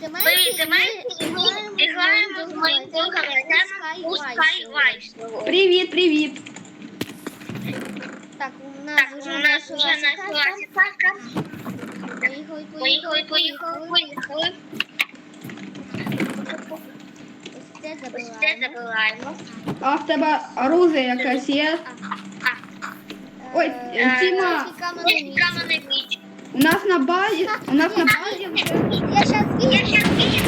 Привіт, давайте ми граємо з моїм другом Артемом у Skywise. Привіт, привіт. Так, у нас Так, у вже нас вже почалася почалася катка. катка. Поїхали, Поїхали, поїхали, поїхали. Ось це Ось це забираємо. забираємо. А в тебе оружие якесь є? Ой, Е, е, Тіма, ось каменний Ось міч. каменний міч. у нас на базі, у нас на базі вже Я щас ні,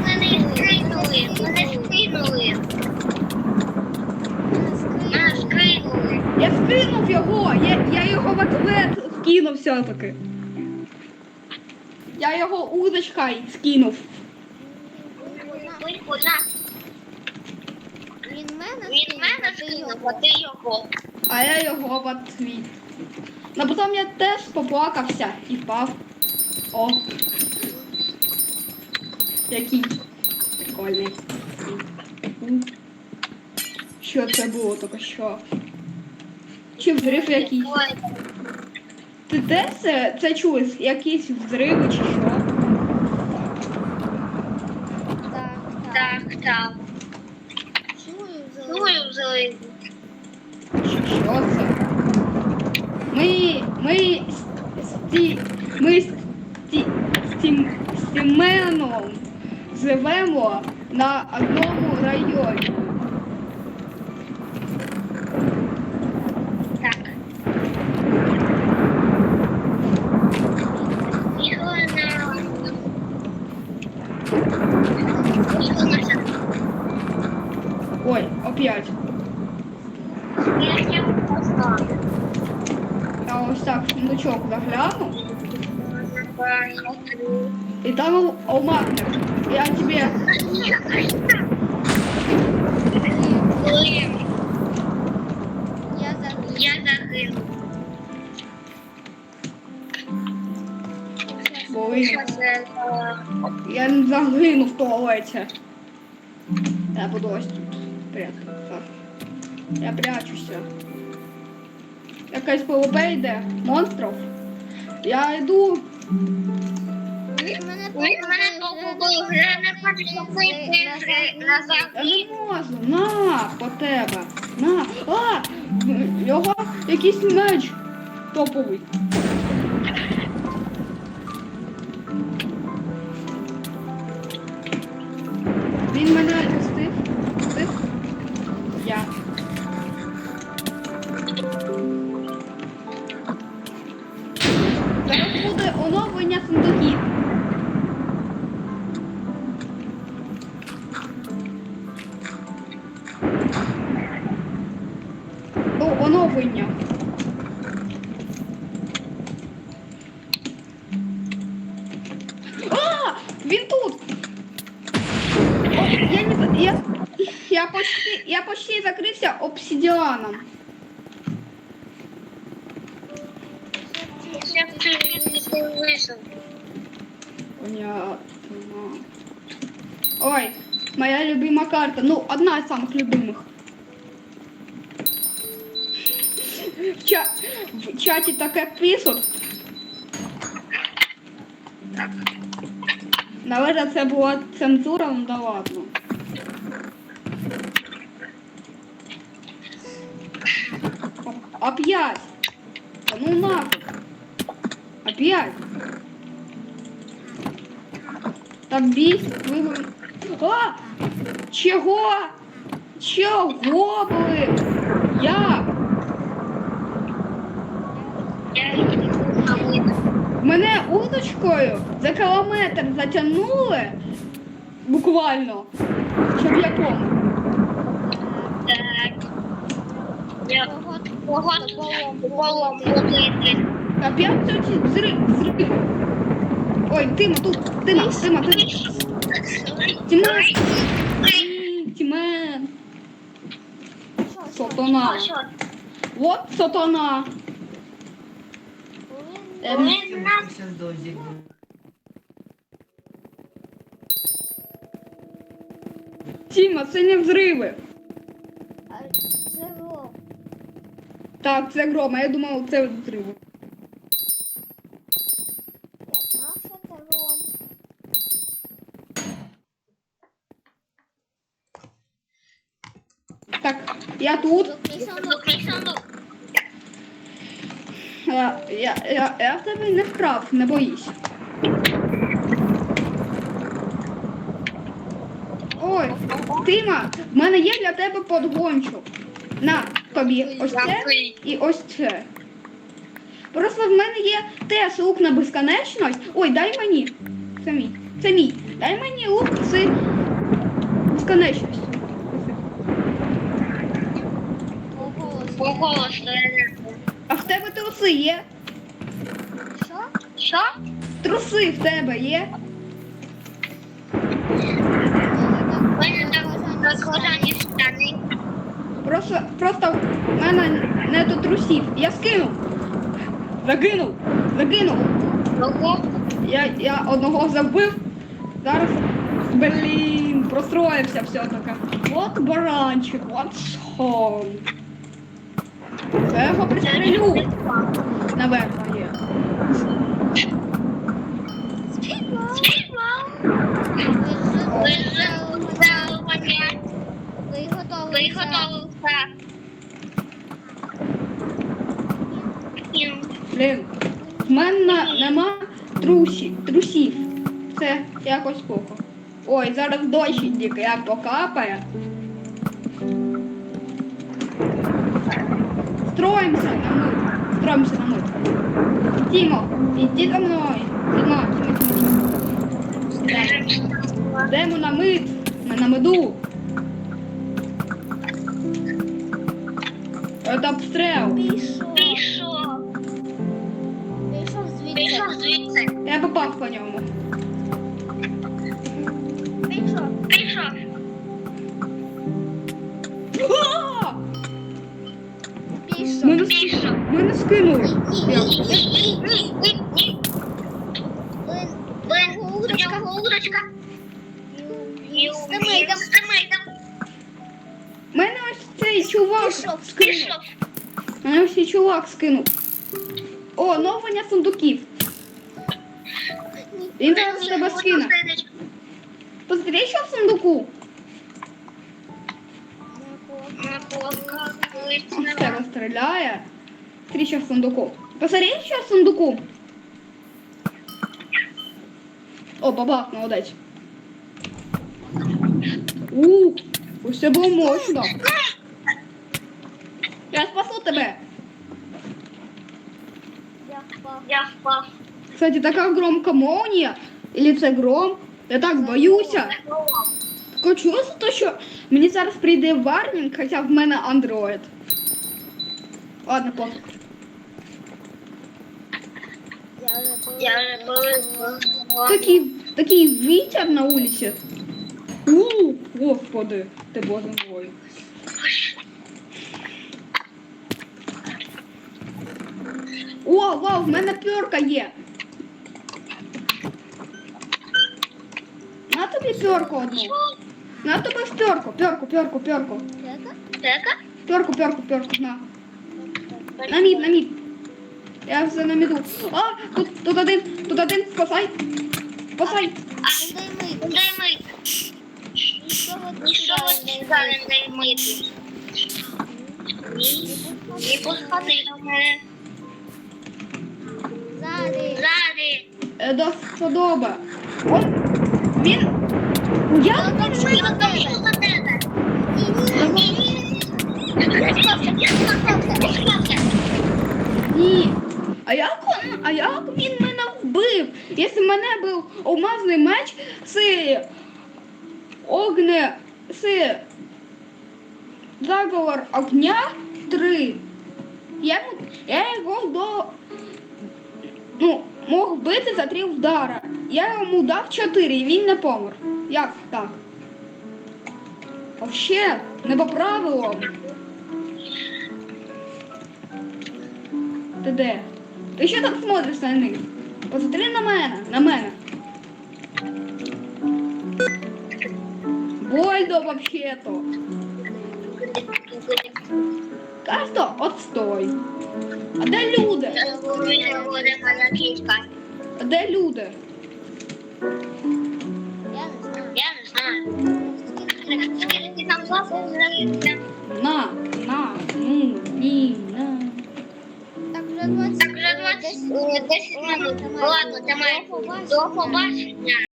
мене скринули, мене скринули. Я скинув його, я, я його в ответ скинув все-таки. Я його удочкой скинув. Він мене Він мене скинув, а ти його. А я його в ответ. Ну потім я теж поплакався і впав. О. Який прикольний. Що це було тільки що? Чи взрив якийсь? Ти теж це, це чуєш? Якісь взриви чи що? Так, так. Так, так. Чую взяли. Чую взрив. Що це? Ми, ми, з ті, ми з, ті, з, тім, з Тіменом живемо на одному районі. Так. На... Ой, опять. Я поставити. Я ось так сундучок загляну. І там алмазник. Я тебе Блин, Я загинув. Я не загину в туалеті. Я буду ось тут прятатися. Я прячуся. Якась ПВП йде. Монстрів. Я йду. Мене вже не можна, щоб назад. Я не можу. На, по тебе. На. А! Його якийсь меч топовий. Він тут! О, я не за- я, я почти я почти закрився обсидіаном. Ще б ти не вийшов. Понятно. Ой, моя любима карта. Ну, одна из самых любимых. В, ча в чаті таке пишуть. Наверное, це була цензура, ну да ладно. Опять. Да ну нафиг. Опять. Так бісить, вибор. А! Чого? Чого були? Як? Я. Мене удочкою за кілометр затягнули буквально, щоб я помнив. Так. Я полом ходити. Опять ці взрив, взрив. Ой, Тима, тут, Тима, Тима, Тима. Тима, Тимен. Сатана. Вот сатана. Е, Ми на... Тіма, це не взриви. Це гром. Так, це гром, а я думала, це взриви. Так, я тут. Закрий сундук. Я, я, я, я в тебе не вкрав, не боїсь. Ой, Тима, в мене є для тебе подгончик. На тобі ось це і ось це. Просто в мене є теж лук на безконечність. Ой, дай мені. Це мій. Це мій. Дай мені лук з безконечністю. Я- А в тебе труси є? Що? Що? Труси в тебе є? Штани. Просто, просто в мене не до трусів. Я скинув. Загинув. Загинув. Я, я одного забив. Зараз. Блін, простроївся все-таки. От баранчик, от сон. Я його пристрелю. Наверно є. Ви готові? Блін. В мене нема трусів. трусів. Це якось плохо. Ой, зараз дощик як покапає. Строїмося на мит. Строїмося на мит. Тімо, іди за мною. Тімо, Тімо. Йдемо на мит. Ми на меду. Це обстріл. Пішов. Пішов звідси. Я попав по ньому. Чувак скинув. О, новання сундуків. Він зараз тебе скине. Посмотри, що в сундуку. Ось тебе стріляє. Смотри, що в сундуку. Посмотри, що в сундуку. О, бабах, молодець. Ух, ось це було мощно. Я спасу тебе. Я впав. Я впав. Кстати, така громка молния. Или це гром. Я так боюся. Таке чувство, що мені зараз прийде варнінг, хоча в мене Android. Ладно, пофіг. Такий, такий вітер на вулиці. У, господи, ти боже мой. О, вау, в мене пьорка є. На тобі пьорку одну. На тобі пьорку, пьорку, пьорку, пьорку. Дека? Пьорку, пьорку, пьорку, на. На мід, на мід. Я все на міду. А, тут, тут один, тут один, спасай. Спасай. А, Дай ми. дай ми. Нічого Нічого не цікаве дай мити. Ні. Не посходи до мене. Ззади. Ззаді. Е, До вподоби. Ой, він. Я там Ми готові тебе. Ні, ні, А як, он- а як він мене вбив? Якщо мене був алмазний меч з огне з заговор огня 3. Я, я його до ну, мог бити за три удара. Я йому дав 4 і він не помер. Як так? Вообще, не по правилам. Ти де? Ти що так смотриш на них? Посмотри на мене, на мене. Больно вообще-то. Кажется, отстой. А де люди? Буде моя кічка. А де люди? Я не знаю. Я не знаю. Скільки там запах? на, на, ну, ні, на. Так, вже 20 Так, вже 20, 10 минут. Ладно, це до побачення.